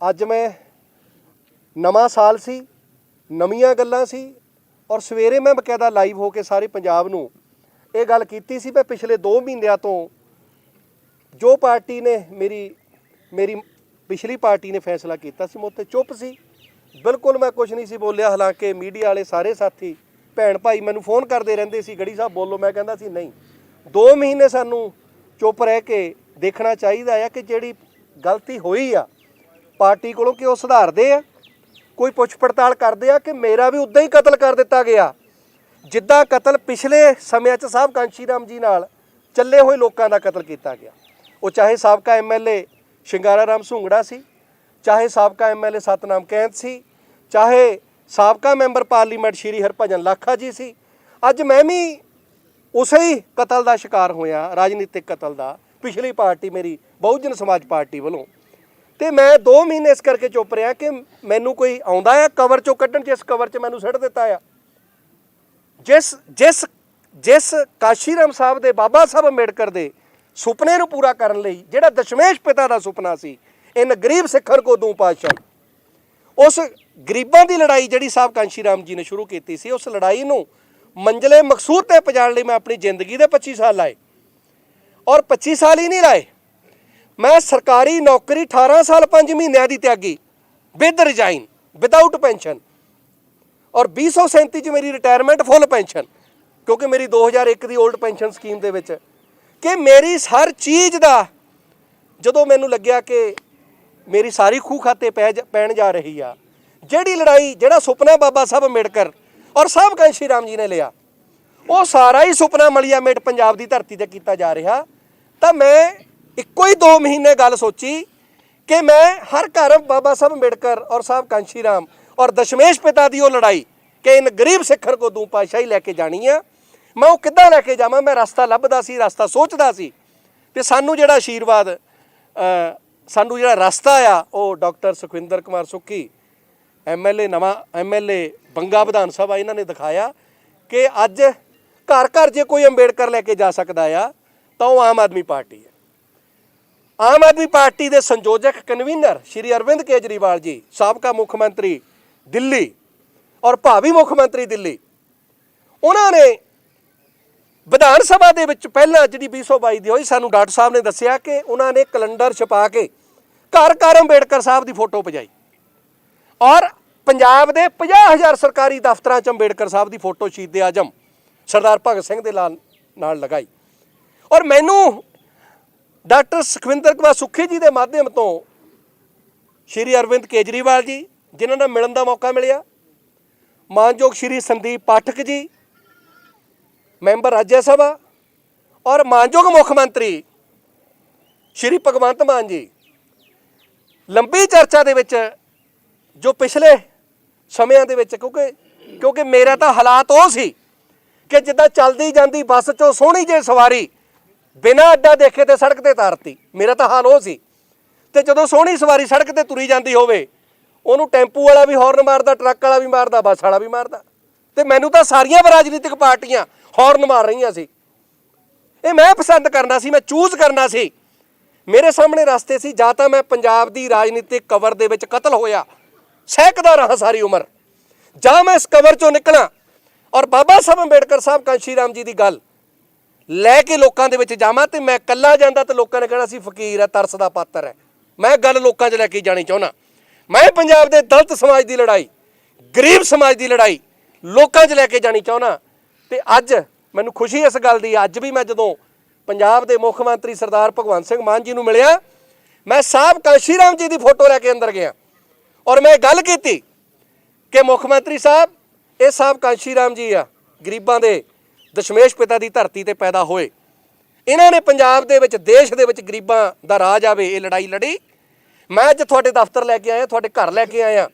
ਅੱਜ ਮੈਂ ਨਵਾਂ ਸਾਲ ਸੀ, ਨਵੀਆਂ ਗੱਲਾਂ ਸੀ ਔਰ ਸਵੇਰੇ ਮੈਂ ਬਕਾਇਦਾ ਲਾਈਵ ਹੋ ਕੇ ਸਾਰੇ ਪੰਜਾਬ ਨੂੰ ਇਹ ਗੱਲ ਕੀਤੀ ਸੀ, ਮੈਂ ਪਿਛਲੇ 2 ਮਹੀਨਿਆਂ ਤੋਂ ਜੋ ਪਾਰਟੀ ਨੇ ਮੇਰੀ ਮੇਰੀ ਪਿਛਲੀ ਪਾਰਟੀ ਨੇ ਫੈਸਲਾ ਕੀਤਾ ਸੀ, ਮੈਂ ਉੱਤੇ ਚੁੱਪ ਸੀ, ਬਿਲਕੁਲ ਮੈਂ ਕੁਝ ਨਹੀਂ ਸੀ ਬੋਲਿਆ, ਹਾਲਾਂਕਿ ਮੀਡੀਆ ਵਾਲੇ ਸਾਰੇ ਸਾਥੀ, ਭੈਣ ਭਾਈ ਮੈਨੂੰ ਫੋਨ ਕਰਦੇ ਰਹਿੰਦੇ ਸੀ, ਗੜੀ ਸਾਹਿਬ ਬੋਲੋ, ਮੈਂ ਕਹਿੰਦਾ ਸੀ ਨਹੀਂ 2 ਮਹੀਨੇ ਸਾਨੂੰ ਚੁੱਪ ਰਹਿ ਕੇ ਦੇਖਣਾ ਚਾਹੀਦਾ ਆ ਕਿ ਜਿਹੜੀ ਗਲਤੀ ਹੋਈ ਆ ਪਾਰਟੀ ਕੋਲੋਂ ਕਿ ਉਹ ਸੁਧਾਰਦੇ ਆ? ਕੋਈ ਪੁੱਛ ਪੜਤਾਲ ਕਰਦੇ ਆ ਕਿ ਮੇਰਾ ਵੀ ਉਦਾਂ ਹੀ ਕਤਲ ਕਰ ਦਿੱਤਾ ਗਿਆ? ਜਿੱਦਾਂ ਕਤਲ ਪਿਛਲੇ ਸਮਿਆਂ 'ਚ ਸਾਹਿਬ ਕਾਂਸ਼ੀ ਰਾਮ ਜੀ ਨਾਲ ਚੱਲੇ ਹੋਏ ਲੋਕਾਂ ਦਾ ਕਤਲ ਕੀਤਾ ਗਿਆ। ਉਹ ਚਾਹੇ ਸਾਬਕਾ ਐਮਐਲਏ ਸ਼ਿੰਗਾਰਾ ਰਾਮ ਸੁੰਗੜਾ ਸੀ, ਚਾਹੇ ਸਾਬਕਾ ਐਮਐਲਏ ਸਤਨਾਮ ਕੈਂਤ ਸੀ, ਚਾਹੇ ਸਾਬਕਾ ਮੈਂਬਰ ਪਾਰਲੀਮੈਂਟ ਸ਼੍ਰੀ ਹਰਭਜਨ ਲਾਖਾ ਜੀ ਸੀ, ਅੱਜ ਮੈਂ ਵੀ ਉਸੇ ਹੀ ਕਤਲ ਦਾ ਸ਼ਿਕਾਰ ਹੋਇਆ, ਰਾਜਨੀਤਿਕ ਕਤਲ ਦਾ, ਪਿਛਲੀ ਪਾਰਟੀ ਮੇਰੀ, ਬਹੁਜਨ ਸਮਾਜ ਪਾਰਟੀ ਵੱਲੋਂ। ਤੇ ਮੈਂ 2 ਮਹੀਨੇ ਇਸ ਕਰਕੇ ਚੁੱਪ ਰਿਹਾ ਕਿ ਮੈਨੂੰ ਕੋਈ ਆਉਂਦਾ ਆ ਕਵਰ ਚੋਂ ਕੱਢਣ ਜਿਸ ਕਵਰ 'ਚ ਮੈਨੂੰ ਸੱਟ ਦਿੱਤਾ ਆ। ਜਿਸ ਜਿਸ ਜਿਸ ਕਾਸ਼ੀਰਾਮ ਸਾਹਿਬ ਦੇ ਬਾਬਾ ਸਾਹਿਬ ਅੰਬੇਡਕਰ ਦੇ ਸੁਪਨੇ ਨੂੰ ਪੂਰਾ ਕਰਨ ਲਈ, ਜਿਹੜਾ ਦਸ਼ਮੇਸ਼ ਪਿਤਾ ਦਾ ਸੁਪਨਾ ਸੀ, ਇਨ ਗਰੀਬ ਸਿੱਖਰ ਕੋ ਦੂੰ ਪਾਤਸ਼ਾਹ। ਉਸ ਗਰੀਬਾਂ ਦੀ ਲੜਾਈ ਜਿਹੜੀ ਸਾਹਿਬ ਕਾਂਸ਼ੀ ਰਾਮ ਜੀ ਨੇ ਸ਼ੁਰੂ ਕੀਤੀ ਸੀ, ਉਸ ਲੜਾਈ ਨੂੰ ਮੰਜ਼ਲੇ ਮਕਸੂਦ ਤੇ ਪਹੁੰਚਾਉਣ ਲਈ ਮੈਂ ਆਪਣੀ ਜ਼ਿੰਦਗੀ ਦੇ 25 ਸਾਲ ਲਾਏ। ਔਰ 25 ਸਾਲ ਹੀ ਨਹੀਂ ਲਾਏ। ਮੈਂ ਸਰਕਾਰੀ ਨੌਕਰੀ 18 ਸਾਲ 5 ਮਹੀਨਿਆਂ ਦੀ ਤਿਆਗੀ ਵਿਦ ਰਿਜ਼ਾਈਨ ਵਿਦਆਊਟ ਪੈਨਸ਼ਨ ਔਰ 2037 ਚ ਮੇਰੀ ਰਿਟਾਇਰਮੈਂਟ ਫੁੱਲ ਪੈਨਸ਼ਨ ਕਿਉਂਕਿ ਮੇਰੀ 2001 ਦੀ 올ਡ ਪੈਨਸ਼ਨ ਸਕੀਮ ਦੇ ਵਿੱਚ। ਕਿ ਮੇਰੀ ਹਰ ਚੀਜ਼ ਦਾ, ਜਦੋਂ ਮੈਨੂੰ ਲੱਗਿਆ ਕਿ ਮੇਰੀ ਸਾਰੀ ਖੂਹ ਖਾਤੇ ਪੈ ਜਾ- ਪੈਣ ਜਾ ਰਹੀ ਆ, ਜਿਹੜੀ ਲੜਾਈ, ਜਿਹੜਾ ਸੁਪਨਾ ਬਾਬਾ ਸਾਹਿਬ ਅੰਬੇਡਕਰ ਔਰ ਸਾਹਿਬ ਕਾਂਸ਼ੀ ਰਾਮ ਜੀ ਨੇ ਲਿਆ, ਉਹ ਸਾਰਾ ਹੀ ਸੁਪਨਾ ਮਲੀਆ ਮੇਟ ਪੰਜਾਬ ਦੀ ਧਰਤੀ ਤੇ ਕੀਤਾ ਜਾ ਰਿਹਾ, ਤਾਂ ਮੈਂ ਇੱਕੋ ਹੀ 2 ਮਹੀਨੇ ਗੱਲ ਸੋਚੀ ਕਿ ਮੈਂ ਹਰ ਘਰ ਬਾਬਾ ਸਾਹਿਬ ਅੰਬੇਡਕਰ ਔਰ ਸਾਹਿਬ ਕਾਂਸ਼ੀ ਰਾਮ ਔਰ ਦਸ਼ਮੇਸ਼ ਪਿਤਾ ਦੀ ਉਹ ਲੜਾਈ ਕਿ ਇਨ ਗਰੀਬ ਸਿੱਖਰ ਕੋ ਦੂੰ ਪਾਸ਼ਾਹੀ ਲੈ ਕੇ ਜਾਣੀ ਆ, ਮੈਂ ਉਹ ਕਿੱਦਾਂ ਲੈ ਕੇ ਜਾਵਾਂ? ਮੈਂ ਰਸਤਾ ਲੱਭਦਾ ਸੀ, ਰਸਤਾ ਸੋਚਦਾ ਸੀ ਤੇ ਸਾਨੂੰ ਜਿਹੜਾ ਆਸ਼ੀਰਵਾਦ ਸਾਨੂੰ ਜਿਹੜਾ ਰਸਤਾ ਆ, ਉਹ ਡਾਕਟਰ ਸੁਖਵਿੰਦਰ ਕੁਮਾਰ ਸੁੱਖੀ ਐਮਐਲਏ ਨਵਾਂ ਐਮਐਲਏ ਬੰਗਾ ਵਿਧਾਨ ਸਭਾ ਇਹਨਾਂ ਨੇ ਦਿਖਾਇਆ ਕਿ ਅੱਜ ਘਰ ਘਰ ਜੇ ਕੋਈ ਅੰਬੇਡਕਰ ਲੈ ਕੇ ਜਾ ਸਕਦਾ ਆ, ਤਾਂ ਉਹ ਆਮ ਆਦਮੀ ਪਾਰਟੀ ਹੈ ਆਮ ਆਦਮੀ ਪਾਰਟੀ ਦੇ ਸੰਯੋਜਕ ਕਨਵੀਨਰ ਸ਼੍ਰੀ ਅਰਵਿੰਦ ਕੇਜਰੀਵਾਲ ਜੀ, ਸਾਬਕਾ ਮੁੱਖ ਮੰਤਰੀ ਦਿੱਲੀ ਔਰ ਭਾਵੀ ਮੁੱਖ ਮੰਤਰੀ ਦਿੱਲੀ। ਉਹਨਾਂ ਨੇ ਵਿਧਾਨ ਸਭਾ ਦੇ ਵਿੱਚ ਪਹਿਲਾਂ ਜਿਹੜੀ 2022 ਦੀ ਹੋਈ, ਸਾਨੂੰ ਡਾਕਟਰ ਸਾਹਿਬ ਨੇ ਦੱਸਿਆ ਕਿ ਉਹਨਾਂ ਨੇ ਕੈਲੰਡਰ ਛਪਾ ਕੇ ਘਰ ਘਰ ਅੰਬੇਡਕਰ ਸਾਹਿਬ ਦੀ ਫੋਟੋ ਪਜਾਈ ਔਰ ਪੰਜਾਬ ਦੇ 50000 ਸਰਕਾਰੀ ਦਫ਼ਤਰਾਂ 'ਚ ਅੰਬੇਡਕਰ ਸਾਹਿਬ ਦੀ ਫੋਟੋ ਸ਼ਹੀਦ ਆਜਮ ਸਰਦਾਰ ਭਗਤ ਸਿੰਘ ਦੇ ਨਾਲ ਨਾਲ ਲਗਾਈ। ਔਰ ਮੈਨੂੰ ਡਾਕਟਰ ਸੁਖਵਿੰਦਰ ਕੁਮਾਰ ਸੁੱਖੀ ਜੀ ਦੇ ਮਾਧਿਅਮ ਤੋਂ ਸ਼੍ਰੀ ਅਰਵਿੰਦ ਕੇਜਰੀਵਾਲ ਜੀ, ਜਿਨ੍ਹਾਂ ਨਾਲ ਮਿਲਣ ਦਾ ਮੌਕਾ ਮਿਲਿਆ। ਮਾਨਯੋਗ ਸ਼੍ਰੀ ਸੰਦੀਪ ਪਾਠਕ ਜੀ, ਮੈਂਬਰ ਰਾਜ ਸਭਾ ਔਰ ਮਾਨਯੋਗ ਮੁੱਖ ਮੰਤਰੀ ਸ਼੍ਰੀ ਭਗਵੰਤ ਮਾਨ ਜੀ। ਲੰਬੀ ਚਰਚਾ ਦੇ ਵਿੱਚ ਜੋ ਪਿਛਲੇ ਸਮਿਆਂ ਦੇ ਵਿੱਚ ਕਿਉਂਕਿ ਕਿਉਂਕਿ ਮੇਰਾ ਤਾਂ ਹਾਲਾਤ ਉਹ ਸੀ ਕਿ ਜਿੱਦਾਂ ਚੱਲਦੀ ਜਾਂਦੀ ਬੱਸ ਚੋਂ ਸੋਹਣੀ ਜੇ ਸਵਾਰੀ ਬਿਨਾਂ ਅੱਡਾ ਦੇਖੇ ਤੇ ਸੜਕ ਤੇ ਤਾਰਤੀ। ਮੇਰਾ ਤਾਂ ਹਾਲ ਉਹ ਸੀ। ਤੇ ਜਦੋਂ ਸੋਹਣੀ ਸਵਾਰੀ ਸੜਕ ਤੇ ਤੁਰੀ ਜਾਂਦੀ ਹੋਵੇ, ਉਹਨੂੰ ਟੈਂਪੂ ਵਾਲਾ ਵੀ ਹਾਰਨ ਮਾਰਦਾ, ਟਰੱਕ ਵਾਲਾ ਵੀ ਮਾਰਦਾ, ਬੱਸ ਵਾਲਾ ਵੀ ਮਾਰਦਾ। ਤੇ ਮੈਨੂੰ ਤਾਂ ਸਾਰੀਆਂ ਰਾਜਨੀਤਿਕ ਪਾਰਟੀਆਂ ਹਾਰਨ ਮਾਰ ਰਹੀਆਂ ਸੀ। ਇਹ ਮੈਂ ਪਸੰਦ ਕਰਨਾ ਸੀ, ਮੈਂ ਚੂਜ਼ ਕਰਨਾ ਸੀ। ਮੇਰੇ ਸਾਹਮਣੇ ਰਸਤੇ ਸੀ, ਜਾਂ ਤਾਂ ਮੈਂ ਪੰਜਾਬ ਦੀ ਰਾਜਨੀਤਿਕ ਕਵਰ ਦੇ ਵਿੱਚ ਕਤਲ ਹੋਇਆ, ਸਹਿਕਦਾ ਰਹਾ ਸਾਰੀ ਉਮਰ। ਜਾਂ ਮੈਂ ਇਸ ਕਵਰ ਚੋਂ ਨਿਕਲਾਂ। ਔਰ ਬਾਬਾ ਸਾਹਿਬ ਅੰਬੇਡਕਰ ਸਾਹਿਬ ਕਾਂਸ਼ੀ ਰਾਮ ਜੀ ਦੀ ਗੱਲ ਲੈ ਕੇ ਲੋਕਾਂ ਦੇ ਵਿੱਚ ਜਾਵਾਂ ਤੇ ਮੈਂ ਇਕੱਲਾ ਜਾਂਦਾ ਤੇ ਲੋਕਾਂ ਨੇ ਕਹਿਣਾ ਸੀ, ਫਕੀਰ ਹੈ, ਤਰਸ ਦਾ ਪਾਤਰ ਹੈ। ਮੈਂ ਗੱਲ ਲੋਕਾਂ 'ਚ ਲੈ ਕੇ ਜਾਣੀ ਚਾਹੁੰਦਾ। ਮੈਂ ਪੰਜਾਬ ਦੇ ਦਲਿਤ ਸਮਾਜ ਦੀ ਲੜਾਈ, ਗਰੀਬ ਸਮਾਜ ਦੀ ਲੜਾਈ ਲੋਕਾਂ 'ਚ ਲੈ ਕੇ ਜਾਣੀ ਚਾਹੁੰਦਾ ਤੇ ਅੱਜ ਮੈਨੂੰ ਖੁਸ਼ੀ ਇਸ ਗੱਲ ਦੀ, ਅੱਜ ਵੀ ਮੈਂ ਜਦੋਂ ਪੰਜਾਬ ਦੇ ਮੁੱਖ ਮੰਤਰੀ ਸਰਦਾਰ ਭਗਵੰਤ ਸਿੰਘ ਮਾਨ ਜੀ ਨੂੰ ਮਿਲਿਆ, ਮੈਂ ਸਾਹਿਬ ਕਾਂਸ਼ੀ ਰਾਮ ਜੀ ਦੀ ਫੋਟੋ ਲੈ ਕੇ ਅੰਦਰ ਗਿਆ ਔਰ ਮੈਂ ਗੱਲ ਕੀਤੀ ਕਿ ਮੁੱਖ ਮੰਤਰੀ ਸਾਹਿਬ, ਇਹ ਸਾਹਿਬ ਕਾਂਸ਼ੀ ਰਾਮ ਜੀ ਆ, ਗਰੀਬਾਂ ਦੇ ਦਸ਼ਮੇਸ਼ ਪਿਤਾ ਦੀ ਧਰਤੀ ਤੇ ਪੈਦਾ ਹੋਏ। ਇਹਨਾਂ ਨੇ ਪੰਜਾਬ ਦੇ ਵਿੱਚ, ਦੇਸ਼ ਦੇ ਵਿੱਚ ਗਰੀਬਾਂ ਦਾ ਰਾਜ ਆਵੇ ਇਹ ਲੜਾਈ ਲੜੀ। ਮੈਂ ਅੱਜ ਤੁਹਾਡੇ ਦਫ਼ਤਰ ਲੈ ਕੇ ਆਇਆ, ਤੁਹਾਡੇ ਘਰ ਲੈ ਕੇ ਆਇਆ।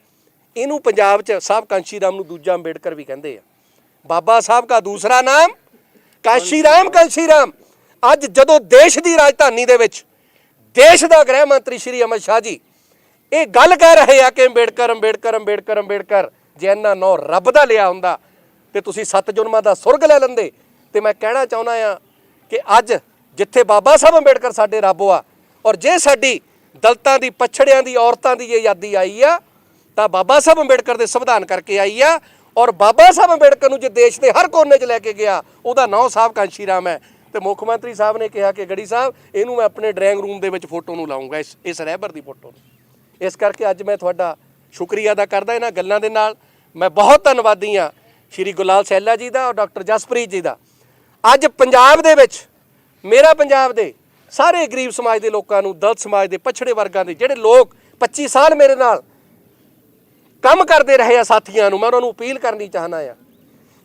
ਇਹਨੂੰ ਪੰਜਾਬ 'ਚ ਸਾਹਿਬ ਕਾਂਸ਼ੀ ਰਾਮ ਨੂੰ ਦੂਜਾ ਅੰਬੇਡਕਰ ਵੀ ਕਹਿੰਦੇ ਆ। ਬਾਬਾ ਸਾਹਿਬ ਦਾ ਦੂਸਰਾ ਨਾਮ, ਕਾਂਸ਼ੀ ਰਾਮ ਕਾਂਸ਼ੀ ਰਾਮ। ਅੱਜ ਜਦੋਂ ਦੇਸ਼ ਦੀ ਰਾਜਧਾਨੀ ਦੇ ਵਿੱਚ, ਦੇਸ਼ ਦਾ ਗ੍ਰਹਿ ਮੰਤਰੀ ਸ਼੍ਰੀ ਅਮਿਤ ਸ਼ਾਹ ਜੀ, ਇਹ ਗੱਲ ਕਹਿ ਰਹੇ ਆ ਕਿ ਅੰਬੇਡਕਰ ਅੰਬੇਡਕਰ ਅੰਬੇਡਕਰ ਅੰਬੇਡਕਰ, ਜੇ ਇਹਨਾਂ ਨੌ ਰੱਬ ਦਾ ਲਿਆ ਹੁੰਦਾ ਤੇ ਤੁਸੀਂ ਸੱਤ ਜੁਨਮਾਂ ਦਾ ਸੁਰਗ ਲੈ ਲੈਂਦੇ। ਤੇ ਮੈਂ ਕਹਿਣਾ ਚਾਹੁੰਦਾ ਆ ਕਿ ਅੱਜ ਜਿੱਥੇ ਬਾਬਾ ਸਾਹਿਬ ਅੰਬੇਡਕਰ ਸਾਡੇ ਰੱਬ ਆ ਔਰ ਜੇ ਸਾਡੀ ਦਲਤਾਂ ਦੀ, ਪਛੜਿਆਂ ਦੀ, ਔਰਤਾਂ ਦੀ ਜੇ ਆਜ਼ਾਦੀ ਆਈ ਆ, ਤਾਂ ਬਾਬਾ ਸਾਹਿਬ ਅੰਬੇਡਕਰ ਦੇ ਸੰਵਿਧਾਨ ਕਰਕੇ ਆਈ ਆ ਔਰ ਬਾਬਾ ਸਾਹਿਬ ਅੰਬੇਡਕਰ ਨੂੰ ਜੇ ਦੇਸ਼ ਦੇ ਹਰ ਕੋਨੇ 'ਚ ਲੈ ਕੇ ਗਿਆ, ਉਹਦਾ ਨਾਂ ਸਾਹਿਬ ਕਾਂਸ਼ੀ ਰਾਮ ਹੈ। ਤੇ ਮੁੱਖ ਮੰਤਰੀ ਸਾਹਿਬ ਨੇ ਕਿਹਾ ਕਿ ਗੜੀ ਸਾਹਿਬ, ਇਹਨੂੰ ਮੈਂ ਆਪਣੇ ਡਰਾਇੰਗ ਰੂਮ ਦੇ ਵਿੱਚ ਫੋਟੋ ਨੂੰ ਲਾਉਂਗਾ, ਇਸ ਇਸ ਰਹਿਬਰ ਦੀ ਫੋਟੋ ਨੂੰ। ਇਸ ਕਰਕੇ ਅੱਜ ਮੈਂ ਤੁਹਾਡਾ ਸ਼ੁਕਰੀਆ ਅਦਾ ਕਰਦਾ ਇਹਨਾਂ ਗੱਲਾਂ ਦੇ ਨਾਲ। ਮੈਂ ਬਹੁਤ ਧੰਨਵਾਦੀ ਹਾਂ ਸ਼੍ਰੀ ਗੁਲਾਲ ਸੈਲਾ ਜੀ ਦਾ ਔਰ ਡਾਕਟਰ ਜਸਪ੍ਰੀਤ ਜੀ ਦਾ। ਅੱਜ ਪੰਜਾਬ ਦੇ ਵਿੱਚ, ਮੇਰਾ ਪੰਜਾਬ ਦੇ ਸਾਰੇ ਗਰੀਬ ਸਮਾਜ ਦੇ ਲੋਕਾਂ ਨੂੰ, ਦਲਿਤ ਸਮਾਜ ਦੇ ਪਛੜੇ ਵਰਗਾਂ ਦੇ ਜਿਹੜੇ ਲੋਕ 25 ਸਾਲ ਮੇਰੇ ਨਾਲ ਕੰਮ ਕਰਦੇ ਰਹੇ ਆ ਸਾਥੀਆਂ ਨੂੰ, ਮੈਂ ਉਹਨਾਂ ਨੂੰ ਅਪੀਲ ਕਰਨੀ ਚਾਹਨਾ ਆ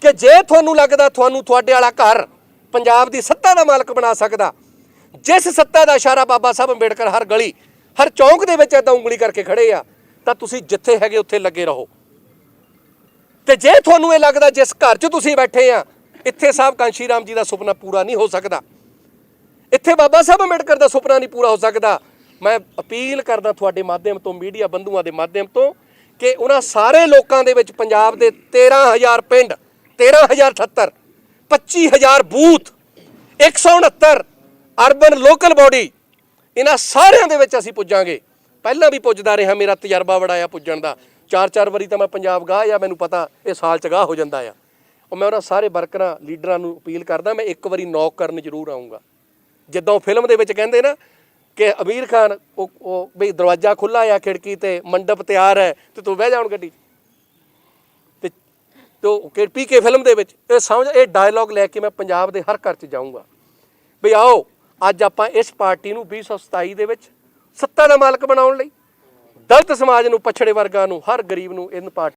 ਕਿ ਜੇ ਤੁਹਾਨੂੰ ਲੱਗਦਾ ਤੁਹਾਨੂੰ ਤੁਹਾਡੇ ਵਾਲਾ ਘਰ ਪੰਜਾਬ ਦੀ ਸੱਤਾ ਦਾ ਮਾਲਕ ਬਣਾ ਸਕਦਾ, ਜਿਸ ਸੱਤਾ ਦਾ ਇਸ਼ਾਰਾ ਬਾਬਾ ਸਾਹਿਬ ਅੰਬੇਡਕਰ ਹਰ ਗਲੀ, ਹਰ ਚੌਂਕ ਦੇ ਵਿੱਚ ਏਦਾਂ ਉਂਗਲੀ ਕਰਕੇ ਖੜੇ ਆ, ਤਾਂ ਤੁਸੀਂ ਜਿੱਥੇ ਹੈਗੇ ਉੱਥੇ ਲੱਗੇ ਰਹੋ। ਤੇ ਜੇ ਤੁਹਾਨੂੰ ਇਹ ਲੱਗਦਾ ਜਿਸ ਘਰ 'ਚ ਤੁਸੀਂ ਬੈਠੇ ਆ, ਇੱਥੇ ਸਾਹਿਬ ਕਾਂਸ਼ੀ ਰਾਮ ਜੀ ਦਾ ਸੁਪਨਾ ਪੂਰਾ ਨਹੀਂ ਹੋ ਸਕਦਾ। ਇੱਥੇ ਬਾਬਾ ਸਾਹਿਬ ਅੰਬੇਡਕਰ ਦਾ ਸੁਪਨਾ ਨਹੀਂ ਪੂਰਾ ਹੋ ਸਕਦਾ। ਮੈਂ ਅਪੀਲ ਕਰਦਾ ਤੁਹਾਡੇ ਮਾਧਿਅਮ ਤੋਂ, ਮੀਡੀਆ ਬੰਧੂਆਂ ਦੇ ਮਾਧਿਅਮ ਤੋਂ, ਕਿ ਉਹਨਾਂ ਸਾਰੇ ਲੋਕਾਂ ਦੇ ਵਿੱਚ ਪੰਜਾਬ ਦੇ 13000 ਪਿੰਡ 13078 25000 ਬੂਥ 169 ਅਰਬਨ ਲੋਕਲ ਬਾਡੀ, ਇਹਨਾਂ ਸਾਰਿਆਂ ਦੇ ਵਿੱਚ ਅਸੀਂ ਪੁੱਜਾਂਗੇ। ਪਹਿਲਾਂ ਵੀ ਪੁੱਜਦਾ ਰਿਹਾ ਮੇਰਾ ਤਜਰਬਾ ਬੜਾ ਆ ਪੁੱਜਣ ਦਾ। ਚਾਰ ਚਾਰ ਵਾਰੀ ਤਾਂ ਮੈਂ ਪੰਜਾਬ ਗਾਹ ਆ, ਮੈਨੂੰ ਪਤਾ ਇਹ ਸਾਲ ਚ ਗਾਹ ਹੋ ਜਾਂਦਾ ਆ। ਉਹ ਮੈਂ ਉਹਨਾਂ ਸਾਰੇ ਵਰਕਰਾਂ, ਲੀਡਰਾਂ ਨੂੰ ਅਪੀਲ ਕਰਦਾ, ਮੈਂ ਇੱਕ ਵਾਰੀ ਨੌਕ ਕਰਨ ਜ਼ਰੂਰ ਆਉਂਗਾ ਜਿੱਦਾਂ ਉਹ ਫਿਲਮ ਦੇ ਵਿੱਚ ਕਹਿੰਦੇ ਨਾ ਕਿ ਅਮੀਰ ਖਾਨ, ਉਹ ਉਹ ਬਈ ਦਰਵਾਜ਼ਾ ਖੁੱਲਾ ਆ ਖਿੜਕੀ ਤੇ, ਮੰਡਪ ਤਿਆਰ ਹੈ, ਤੇ ਤੂੰ ਬਹਿ ਜਾ ਗੱਡੀ 'ਚ। ਤੇ, ਤੋ ਕਿ ਪੀਕੇ ਫਿਲਮ ਦੇ ਵਿੱਚ, ਇਹ ਸਮਝ, ਇਹ ਡਾਇਲੌਗ ਲੈ ਕੇ ਮੈਂ ਪੰਜਾਬ ਦੇ ਹਰ ਘਰ 'ਚ ਜਾਊਂਗਾ। ਵੀ ਆਓ, ਅੱਜ ਆਪਾਂ ਇਸ ਪਾਰਟੀ ਨੂੰ 2027 ਦੇ ਵਿੱਚ ਸੱਤਾ ਦਾ ਮਾਲਕ ਬਣਾਉਣ ਲਈ ਦਲਿਤ ਸਮਾਜ ਨੂੰ ਪਛੜੇ ਵਰਗਾਂ ਨੂੰ ਹਰ ਗਰੀਬ ਨੂੰ ਇਹਨ ਪਾਰਟੀ